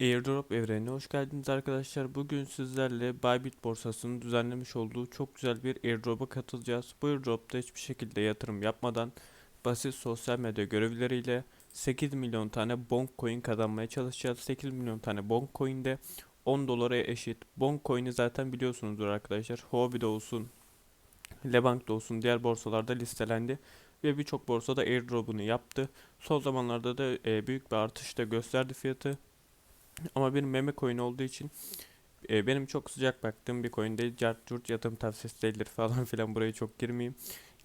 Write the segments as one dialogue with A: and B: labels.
A: Airdrop evrenine hoş geldiniz arkadaşlar. Bugün sizlerle Bybit borsasının düzenlemiş olduğu çok güzel bir airdrop'a katılacağız. Bu airdrop'ta hiçbir şekilde yatırım yapmadan basit sosyal medya görevleriyle 8 milyon tane Bonk coin kazanmaya çalışacağız. 8 milyon tane Bonk coin de 10 dolara eşit. Bonk coin'i zaten biliyorsunuzdur arkadaşlar. Huobi'de olsun, Lebank'ta olsun diğer borsalarda listelendi ve birçok borsada airdrop'unu yaptı. Son zamanlarda da e, büyük bir artış da gösterdi fiyatı. Ama bir meme coin olduğu için e, benim çok sıcak baktığım bir coin değil. Cart curt yatırım tavsiyesi değildir falan filan buraya çok girmeyeyim.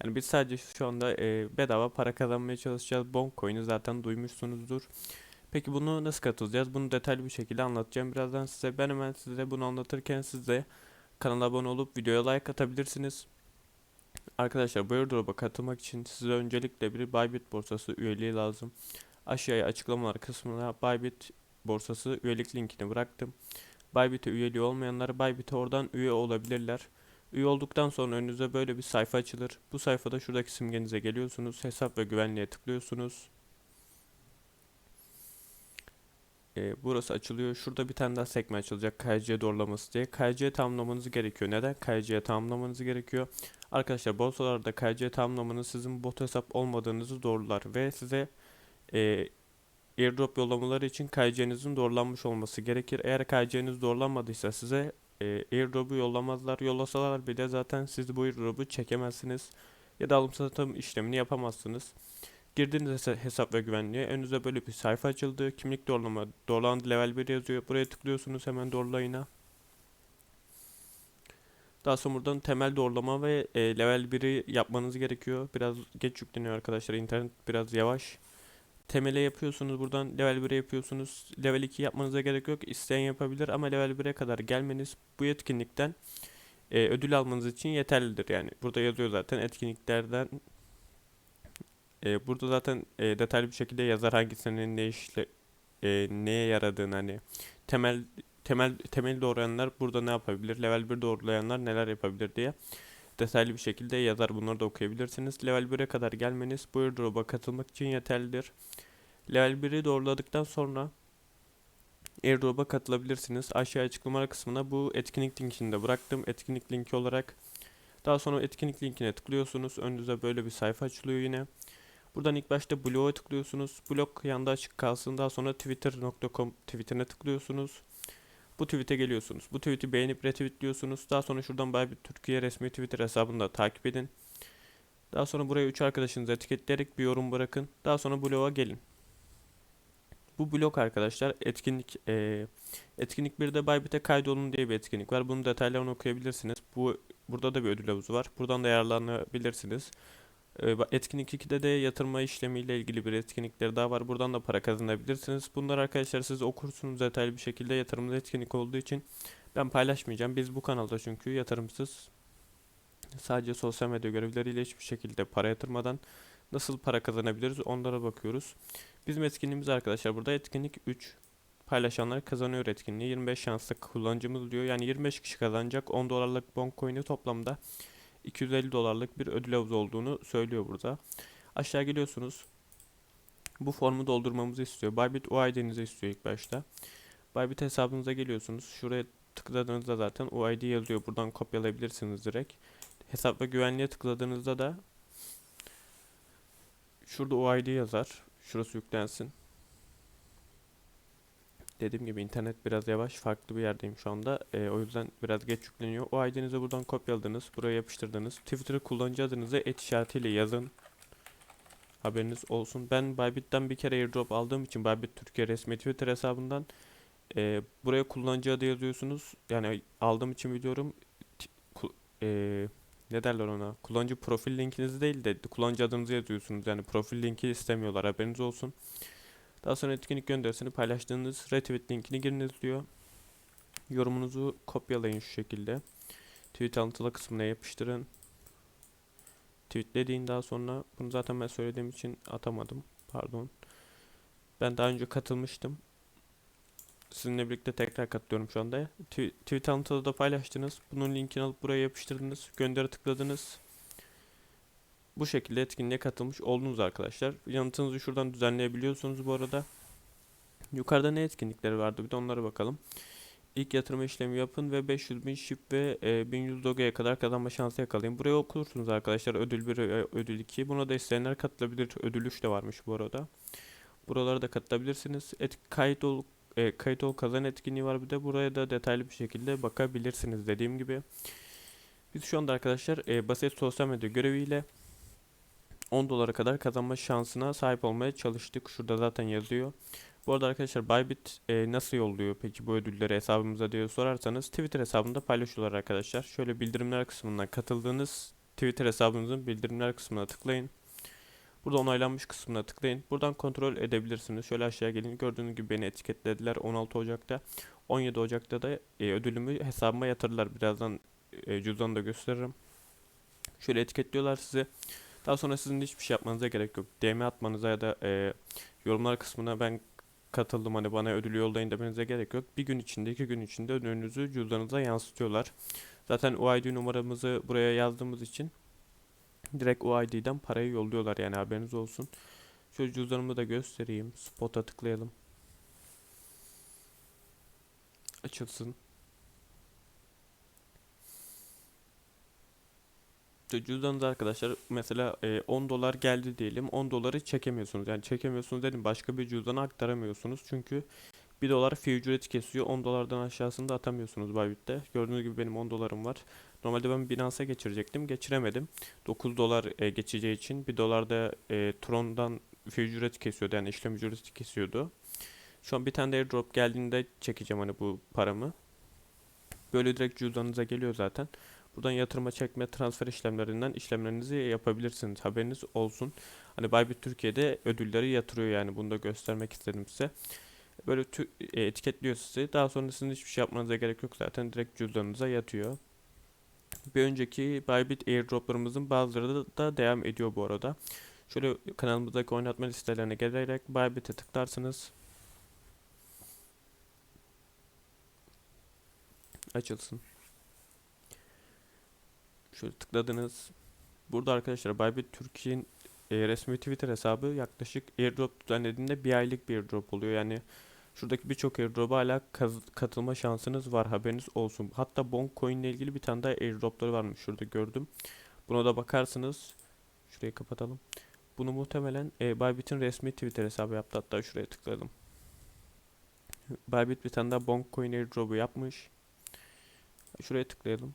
A: Yani biz sadece şu anda e, bedava para kazanmaya çalışacağız. Bonk coin'i zaten duymuşsunuzdur. Peki bunu nasıl katılacağız? Bunu detaylı bir şekilde anlatacağım birazdan size. Ben hemen size bunu anlatırken siz de kanala abone olup videoya like atabilirsiniz. Arkadaşlar bu airdrop'a katılmak için size öncelikle bir Bybit borsası üyeliği lazım. Aşağıya açıklamalar kısmına Bybit borsası üyelik linkini bıraktım. Bybit'e üyeliği olmayanlar Bybit'e oradan üye olabilirler. Üye olduktan sonra önünüze böyle bir sayfa açılır. Bu sayfada şuradaki simgenize geliyorsunuz. Hesap ve güvenliğe tıklıyorsunuz. Ee, burası açılıyor. Şurada bir tane daha sekme açılacak. KYC doğrulaması diye. KYC tamamlamanız gerekiyor. Neden? KYC tamamlamanız gerekiyor. Arkadaşlar borsalarda KYC tamamlamanız sizin bot hesap olmadığınızı doğrular ve size e, airdrop yollamaları için KYC'nizin doğrulanmış olması gerekir. Eğer KYC'niz doğrulanmadıysa size e, airdrop'u yollamazlar. Yollasalar bile zaten siz bu airdrop'u çekemezsiniz. Ya da alım satım işlemini yapamazsınız. Girdiğiniz hesap ve güvenliğe önünüze böyle bir sayfa açıldı. Kimlik doğrulama doğrulandı level 1 yazıyor. Buraya tıklıyorsunuz hemen doğrulayına. Daha sonra buradan temel doğrulama ve e, level 1'i yapmanız gerekiyor. Biraz geç yükleniyor arkadaşlar. İnternet biraz yavaş. Temele yapıyorsunuz buradan level 1'e yapıyorsunuz. Level 2 yapmanıza gerek yok. İsteyen yapabilir ama level 1'e kadar gelmeniz bu etkinlikten e, ödül almanız için yeterlidir. Yani burada yazıyor zaten etkinliklerden e, burada zaten e, detaylı bir şekilde yazar hangisinin ne işle e, neye yaradığını hani temel temel temel doğrayanlar burada ne yapabilir? Level 1 doğrulayanlar neler yapabilir diye detaylı bir şekilde yazar. Bunları da okuyabilirsiniz. Level 1'e kadar gelmeniz bu airdrop'a katılmak için yeterlidir. Level 1'i doğruladıktan sonra airdrop'a katılabilirsiniz. Aşağı açıklamalar kısmına bu etkinlik linkini de bıraktım. Etkinlik linki olarak. Daha sonra etkinlik linkine tıklıyorsunuz. Önünüze böyle bir sayfa açılıyor yine. Buradan ilk başta blog'a tıklıyorsunuz. Blog yanda açık kalsın. Daha sonra twitter.com tweetine tıklıyorsunuz. Bu tweet'e geliyorsunuz. Bu tweet'i beğenip retweetliyorsunuz. Daha sonra şuradan Bybit Türkiye resmi Twitter hesabını da takip edin. Daha sonra buraya 3 arkadaşınızı etiketleyerek bir yorum bırakın. Daha sonra bloğa gelin. Bu blok arkadaşlar etkinlik e, etkinlik 1'de Bybit'e kaydolun diye bir etkinlik var. Bunun detaylarını okuyabilirsiniz. Bu burada da bir ödül havuzu var. Buradan da yararlanabilirsiniz. E, etkinlik 2'de de yatırma işlemiyle ilgili bir etkinlikleri daha var. Buradan da para kazanabilirsiniz. Bunlar arkadaşlar siz okursunuz detaylı bir şekilde yatırımda etkinlik olduğu için ben paylaşmayacağım. Biz bu kanalda çünkü yatırımsız sadece sosyal medya görevleriyle hiçbir şekilde para yatırmadan nasıl para kazanabiliriz onlara bakıyoruz. Bizim etkinliğimiz arkadaşlar burada etkinlik 3 paylaşanlar kazanıyor etkinliği. 25 şanslı kullanıcımız diyor. Yani 25 kişi kazanacak 10 dolarlık bonk coin'i toplamda 250 dolarlık bir ödül havuzu olduğunu söylüyor burada. Aşağı geliyorsunuz. Bu formu doldurmamızı istiyor. Bybit UID'nizi istiyor ilk başta. Bybit hesabınıza geliyorsunuz. Şuraya tıkladığınızda zaten UID yazıyor. Buradan kopyalayabilirsiniz direkt. Hesap ve güvenliğe tıkladığınızda da şurada UID yazar. Şurası yüklensin. Dediğim gibi internet biraz yavaş. Farklı bir yerdeyim şu anda. E, o yüzden biraz geç yükleniyor. O ID'nizi buradan kopyaladınız. Buraya yapıştırdınız. Twitter'ı kullanıcı adınızı et işaretiyle yazın. Haberiniz olsun. Ben Bybit'ten bir kere airdrop aldığım için Bybit Türkiye resmi Twitter hesabından e, buraya kullanıcı adı yazıyorsunuz. Yani aldığım için biliyorum. E, ne derler ona? Kullanıcı profil linkinizi değil de kullanıcı adınızı yazıyorsunuz. Yani profil linki istemiyorlar. Haberiniz olsun. Daha sonra etkinlik gönderisini paylaştığınız retweet linkini giriniz diyor. Yorumunuzu kopyalayın şu şekilde. Tweet alıntılı kısmına yapıştırın. Tweetlediğin daha sonra bunu zaten ben söylediğim için atamadım. Pardon. Ben daha önce katılmıştım. Sizinle birlikte tekrar katılıyorum şu anda. Tweet alıntılı da paylaştınız. Bunun linkini alıp buraya yapıştırdınız. Gönderi tıkladınız. Bu şekilde etkinliğe katılmış oldunuz arkadaşlar. Yanıtınızı şuradan düzenleyebiliyorsunuz bu arada. Yukarıda ne etkinlikleri vardı bir de onlara bakalım. İlk yatırma işlemi yapın ve 500 bin şip ve e, 1100 doga'ya kadar kazanma şansı yakalayın. Buraya okursunuz arkadaşlar ödül 1 ve ödül 2. Buna da isteyenler katılabilir. Ödül 3 de varmış bu arada. Buralara da katılabilirsiniz. Et, kayıt ol e, kayıt ol kazan etkinliği var bir de buraya da detaylı bir şekilde bakabilirsiniz dediğim gibi. Biz şu anda arkadaşlar e, basit sosyal medya göreviyle 10 dolara kadar kazanma şansına sahip olmaya çalıştık. Şurada zaten yazıyor. Bu arada arkadaşlar Bybit e, nasıl yolluyor peki bu ödülleri hesabımıza diye sorarsanız Twitter hesabında paylaşıyorlar arkadaşlar. Şöyle bildirimler kısmından katıldığınız Twitter hesabınızın bildirimler kısmına tıklayın. Burada onaylanmış kısmına tıklayın. Buradan kontrol edebilirsiniz. Şöyle aşağı gelin. Gördüğünüz gibi beni etiketlediler 16 Ocak'ta. 17 Ocak'ta da e, ödülümü hesabıma yatırdılar. Birazdan e, cüzdanı da gösteririm. Şöyle etiketliyorlar sizi. Daha sonra sizin hiçbir şey yapmanıza gerek yok. DM atmanıza ya da e, yorumlar kısmına ben katıldım hani bana ödülü yollayın demenize gerek yok. Bir gün içinde iki gün içinde ödülünüzü cüzdanınıza yansıtıyorlar. Zaten UID numaramızı buraya yazdığımız için direkt UID'den parayı yolluyorlar yani haberiniz olsun. Şöyle cüzdanımı da göstereyim. Spot'a tıklayalım. Açılsın. İşte cüzdanınıza arkadaşlar mesela e, 10 dolar geldi diyelim 10 doları çekemiyorsunuz. Yani çekemiyorsunuz dedim başka bir cüzdana aktaramıyorsunuz. Çünkü 1 dolar fee ücreti kesiyor 10 dolardan aşağısını da atamıyorsunuz Bybit'te gördüğünüz gibi benim 10 dolarım var. Normalde ben Binance'a geçirecektim geçiremedim. 9 dolar e, geçeceği için 1 dolar da e, Tron'dan fee ücreti kesiyordu yani işlem ücreti kesiyordu. Şu an bir tane de airdrop geldiğinde çekeceğim hani bu paramı. Böyle direkt cüzdanınıza geliyor zaten Buradan yatırma, çekme, transfer işlemlerinden işlemlerinizi yapabilirsiniz. Haberiniz olsun. Hani Bybit Türkiye'de ödülleri yatırıyor yani bunu da göstermek istedim size. Böyle e, etiketliyor sizi. Daha sonra sizin hiçbir şey yapmanıza gerek yok zaten direkt cüzdanınıza yatıyor. Bir önceki Bybit airdroplarımızın bazıları da devam ediyor bu arada. Şöyle kanalımızdaki oynatma listelerine gelerek Bybit'e tıklarsınız. Açılsın. Şöyle tıkladınız. Burada arkadaşlar Bybit Türkiye'nin e, resmi Twitter hesabı yaklaşık airdrop düzenlediğinde bir aylık bir airdrop oluyor. Yani şuradaki birçok airdrop'a hala katılma şansınız var haberiniz olsun. Hatta Boncoin ile ilgili bir tane daha airdropları varmış şurada gördüm. Buna da bakarsınız. Şurayı kapatalım. Bunu muhtemelen e, Bybit'in resmi Twitter hesabı yaptı. Hatta şuraya tıkladım. Bybit bir tane daha Boncoin airdrop'u yapmış. Şuraya tıklayalım.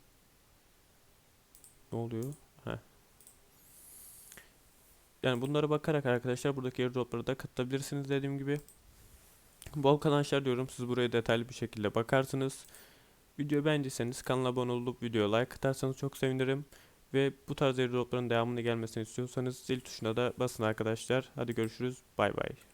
A: Ne oluyor? Heh. Yani bunlara bakarak arkadaşlar buradaki airdroplara da katılabilirsiniz dediğim gibi. Bol kazançlar diyorum. Siz buraya detaylı bir şekilde bakarsınız. Videoyu beğendiyseniz kanala abone olup videoya like atarsanız çok sevinirim. Ve bu tarz airdropların devamını gelmesini istiyorsanız zil tuşuna da basın arkadaşlar. Hadi görüşürüz. Bay bay.